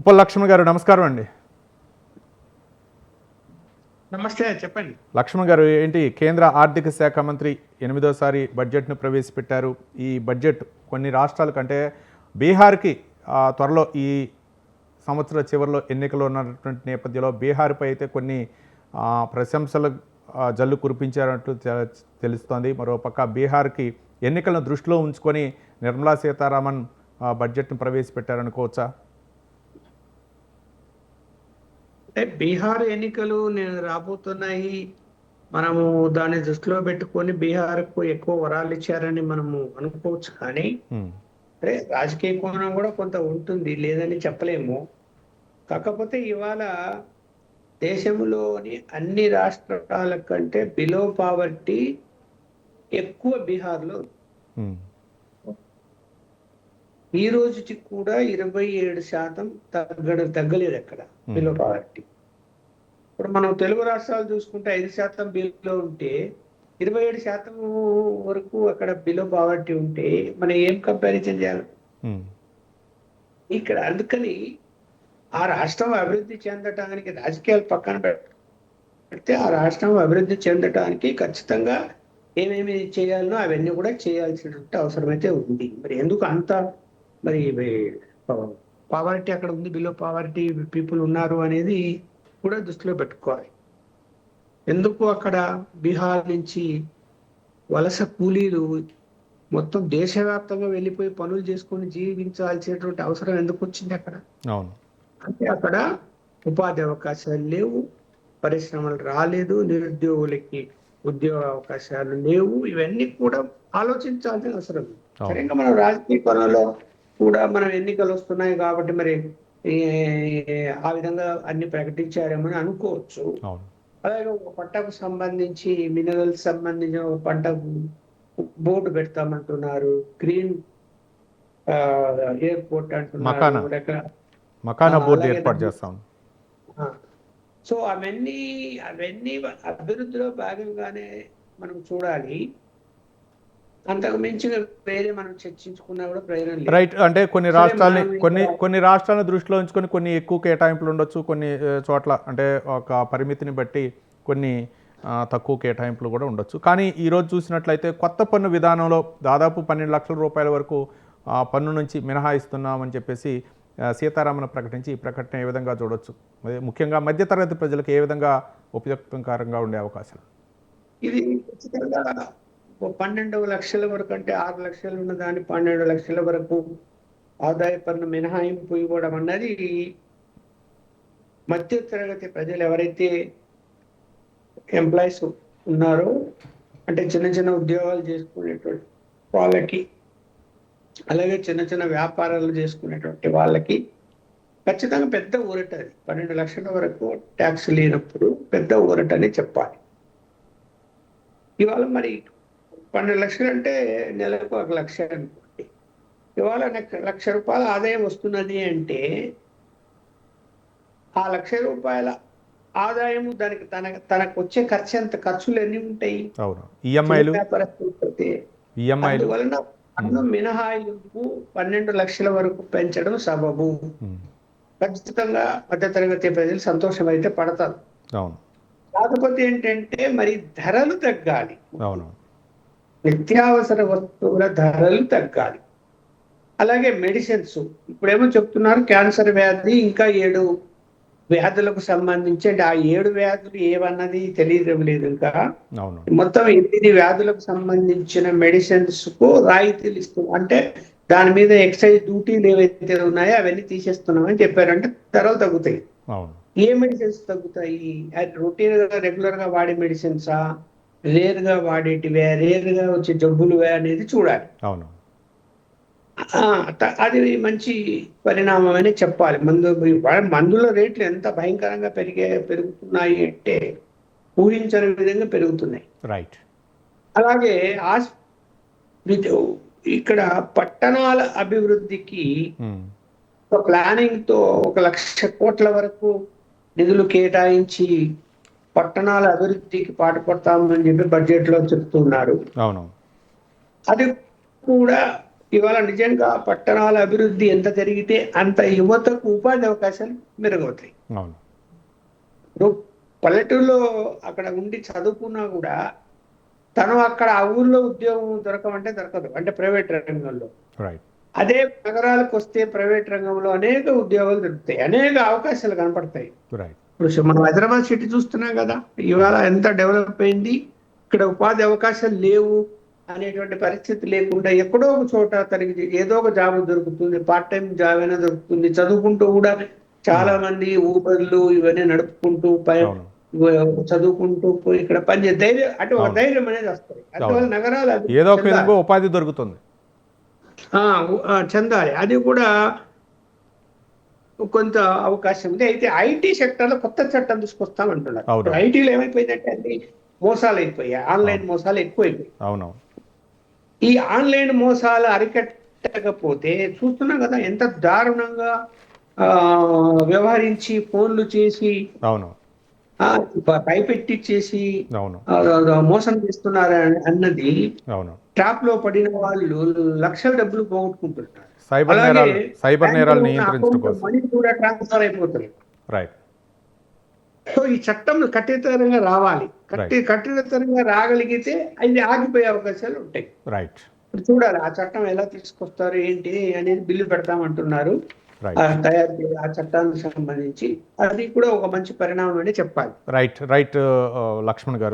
ఉప్పల్ లక్ష్మణ్ గారు నమస్కారం అండి. నమస్తే చెప్పండి. లక్ష్మణ్ గారు ఏంటి కేంద్ర ఆర్థిక శాఖ మంత్రి ఎనిమిదోసారి బడ్జెట్ను ప్రవేశపెట్టారు. ఈ బడ్జెట్ కొన్ని రాష్ట్రాల కంటే బీహార్కి త్వరలో ఈ సంవత్సర చివరిలో ఎన్నికలు ఉన్నటువంటి నేపథ్యంలో బీహార్పై అయితే కొన్ని ప్రశంసలు జల్లు కురిపించారంటూ తెలుస్తోంది. మరోపక్క బీహార్కి ఎన్నికలను దృష్టిలో ఉంచుకొని నిర్మలా సీతారామన్ బడ్జెట్ను ప్రవేశపెట్టారనుకోవచ్చా? అంటే బీహార్ ఎన్నికలు నేను రాబోతున్నాయి. మనము దాన్ని దృష్టిలో పెట్టుకొని బీహార్కు ఎక్కువ వరాలు ఇచ్చారని మనము అనుకోవచ్చు కానీ అంటే రాజకీయ కోణం కూడా కొంత ఉంటుంది లేదని చెప్పలేము. కాకపోతే ఇవాళ దేశంలోని అన్ని రాష్ట్రాల కంటే బిలో పావర్టీ ఎక్కువ బీహార్లో ఈ రోజుకి కూడా ఇరవై ఏడు శాతం తగ్గడం తగ్గలేదు అక్కడ బిలో పావర్టీ. ఇప్పుడు మనం తెలుగు రాష్ట్రాలు చూసుకుంటే ఐదు శాతం బిలో ఉంటే ఇరవై ఏడు శాతం వరకు అక్కడ బిలో పావర్టీ ఉంటే మనం ఏం కంపారిజన్ చేయాలి? ఇక్కడ అందుకని ఆ రాష్ట్రం అభివృద్ధి చెందటానికి రాజకీయాలు పక్కన పెడితే ఆ రాష్ట్రం అభివృద్ధి చెందటానికి ఖచ్చితంగా ఏమేమి చేయాలనో అవన్నీ కూడా చేయాల్సినటువంటి అవసరం అయితే ఉంది. మరి ఎందుకు అంత మరి పావర్టీ అక్కడ ఉంది. బిలో పావర్టీ పీపుల్ ఉన్నారు అనేది కూడా దృష్టిలో పెట్టుకోవాలి. ఎందుకు అక్కడ బీహార్ నుంచి వలస కూలీలు మొత్తం దేశవ్యాప్తంగా వెళ్ళిపోయి పనులు చేసుకొని జీవించాల్సినటువంటి అవసరం ఎందుకు వచ్చింది అక్కడ? అవును. అంటే అక్కడ ఉపాధి అవకాశాలు లేవు పరిశ్రమలు రాలేదు నిరుద్యోగులకి ఉద్యోగ అవకాశాలు లేవు. ఇవన్నీ కూడా ఆలోచించాల్సిన అవసరం ఉంది. అవును. సరే ఇంకా మనం రాజకీయ కోణంలో కూడా మనం ఎన్నికలు వస్తున్నాయి కాబట్టి మరి ఆ విధంగా అన్ని ప్రకటించారేమని అనుకోవచ్చు. అలాగే ఒక పంటకు సంబంధించి మినరల్స్ సంబంధించిన ఒక పంటకు బోర్డు పెడతామంటున్నారు. Green airport. అంటున్నారు. బోర్డు ఏర్పాటు చేస్తాం. సో అవన్నీ అవన్నీ అభివృద్ధిలో భాగంగానే మనం చూడాలి. అంతకు మించి వేరే మనం చర్చించుకున్నా కూడా ప్రయోజనం లేదు. రైట్ అంటే కొన్ని రాష్ట్రాలని కొన్ని కొన్ని రాష్ట్రాలను దృష్టిలో ఉంచుకొని కొన్ని ఎక్కువ కేటాయింపులు ఉండొచ్చు కొన్ని చోట్ల అంటే ఒక పరిమితిని బట్టి కొన్ని తక్కువ కేటాయింపులు కూడా ఉండొచ్చు. కానీ ఈరోజు చూసినట్లయితే కొత్త పన్ను విధానంలో దాదాపు పన్నెండు లక్షల రూపాయల వరకు ఆ, పన్ను నుంచి మినహాయిస్తున్నామని చెప్పేసి సీతారామన్ ప్రకటించి ఈ ప్రకటన ఏ విధంగా చూడొచ్చు? అదే ముఖ్యంగా మధ్యతరగతి ప్రజలకు ఏ విధంగా ఉపయుక్తకరంగా ఉండే అవకాశాలు? ఇది ఖచ్చితంగా పన్నెండు లక్షల వరకు అంటే ఆరు లక్షలు ఉన్న దాన్ని పన్నెండు లక్షల వరకు ఆదాయ పన్ను మినహాయింపు ఇవ్వడం అన్నది మధ్య తరగతి ప్రజలు ఎవరైతే ఎంప్లాయీస్ ఉన్నారో అంటే చిన్న చిన్న ఉద్యోగాలు చేసుకునేటువంటి వాళ్ళకి అలాగే చిన్న చిన్న వ్యాపారాలు చేసుకునేటువంటి వాళ్ళకి ఖచ్చితంగా పెద్ద ఊరట అది. పన్నెండు లక్షల వరకు ట్యాక్స్ లేనప్పుడు పెద్ద ఊరట అని చెప్పాలి. ఇవాళ మరి పన్నెండు లక్షలు అంటే నెలకు ఒక లక్ష అనుకోండి. ఇవాళ లక్ష రూపాయల ఆదాయం వస్తున్నది అంటే ఆ లక్ష రూపాయల ఆదాయం దానికి తన తనకు వచ్చే ఖర్చు ఎంత? ఖర్చులు ఎన్ని ఉంటాయి? ఈఎంఐలు? అందువలన పన్ను మినహాయింపు పన్నెండు లక్షల వరకు పెంచడం సబబు. ఖచ్చితంగా మధ్యతరగతి ప్రజలు సంతోషం అయితే పడతారు. అవును. కాకపోతే ఏంటంటే మరి ధరలు తగ్గాలి. అవును. నిత్యావసర వస్తువుల ధరలు తగ్గాలి. అలాగే మెడిసిన్స్ ఇప్పుడేమో చెప్తున్నారు క్యాన్సర్ వ్యాధి ఇంకా ఏడు వ్యాధులకు సంబంధించి అంటే ఆ ఏడు వ్యాధులు ఏవన్నది తెలియడం లేదు ఇంకా. మొత్తం ఎనిమిది వ్యాధులకు సంబంధించిన మెడిసిన్స్కు రాయితీలు ఇస్తున్నాం అంటే దాని మీద ఎక్సైజ్ డ్యూటీలు ఏవైతే ఉన్నాయో అవన్నీ తీసేస్తున్నామని చెప్పారంటే ధరలు తగ్గుతాయి. ఏ మెడిసిన్స్ తగ్గుతాయి? రొటీన్గా రెగ్యులర్గా వాడే మెడిసిన్సా? రేర్గా వాడేటివే రేర్గా వచ్చే జబ్బులువే అనేది చూడాలి. అవును. అది మంచి పరిణామం అని చెప్పాలి. మందు మందుల రేట్లు ఎంత భయంకరంగా పెరిగే పెరుగుతున్నాయి అంటే ఊహించని విధంగా పెరుగుతున్నాయి. రైట్ అలాగే ఇక్కడ పట్టణాల అభివృద్ధికి ఉమ్, ఒక ప్లానింగ్తో ఒక లక్ష కోట్ల వరకు నిధులు కేటాయించి పట్టణాల అభివృద్ధికి పాటుపడతామని చెప్పి బడ్జెట్లో చెప్తున్నారు. అవును. అది కూడా ఇవాళ నిజంగా పట్టణాల అభివృద్ధి ఎంత జరిగితే అంత యువతకు ఉపాధి అవకాశాలు మెరుగవుతాయి. ఇప్పుడు పల్లెటూరులో అక్కడ ఉండి చదువుకున్నా కూడా తను అక్కడ ఆ ఊర్లో ఉద్యోగం దొరకమంటే దొరకదు అంటే ప్రైవేట్ రంగంలో. అదే నగరాలకు వస్తే ప్రైవేట్ రంగంలో అనేక ఉద్యోగాలు దొరుకుతాయి అనేక అవకాశాలు కనపడతాయి. ఇప్పుడు మనం హైదరాబాద్ సిటీ చూస్తున్నాం కదా ఇవాళ ఎంత డెవలప్ అయింది ఇక్కడ ఉపాధి అవకాశాలు లేవు అనేటువంటి పరిస్థితి లేకుండా ఎక్కడో ఒక చోట తనకి ఏదో ఒక జాబ్ దొరుకుతుంది పార్ట్ టైం జాబ్ అయినా దొరుకుతుంది. చదువుకుంటూ కూడా చాలా మంది ఊబర్లు ఇవన్నీ నడుపుకుంటూ చదువుకుంటూ పోయి ఇక్కడ పనిచే ధైర్యం అంటే ఒక. ధైర్యం అనేది వస్తుంది. అందువల్ల నగరాలు ఏదో ఒక ఉపాధి దొరుకుతుంది. చెందాలి. అది కూడా కొంత అవకాశం ఉంది. అయితే ఐటీ సెక్టర్లో కొత్త చట్టం తీసుకొస్తామంటున్నారు. అవును. ఐటీలో ఏమైపోయిందంటే అన్ని మోసాలు అయిపోయాయి ఆన్లైన్ మోసాలు ఎక్కువైపోయాయి. అవునవును. ఈ ఆన్లైన్ మోసాలు అరికట్టకపోతే చూస్తున్నాం కదా ఎంత దారుణంగా ఆ, వ్యవహరించి ఫోన్లు చేసి అవును. అవును. ఆ, ఆ, మోసం చేస్తున్నారు అన్న- అన్నది అవును. ట్రాప్లో పడిన వాళ్ళు లక్షల డబ్బులు పోగొట్టుకుంటున్నారు సైబర్ నేరాలు సైబర్ నేరాలు నియంత్రించడం అకౌంట్ కోసం. మనీ కూడా ట్రాన్స్ఫర్ అయిపోతుంది. రైట్. సో ఈ చట్టం కఠినతరంగా రావాలి. కట్టి కఠినతరంగా రాగలిగితే అది ఆగిపోయే అవకాశాలు ఉంటాయి. రైట్. ఇప్పుడు చూడాలి ఆ చట్టం ఎలా తీసుకొస్తారు ఏంటి అనేది బిల్లు పెడతామంటున్నారు. తయారు ఆ చట్టానికి సంబంధించి. అది కూడా ఒక మంచి పరిణామం అని చెప్పాలి. రైట్ రైట్ లక్ష్మణ్ గారు.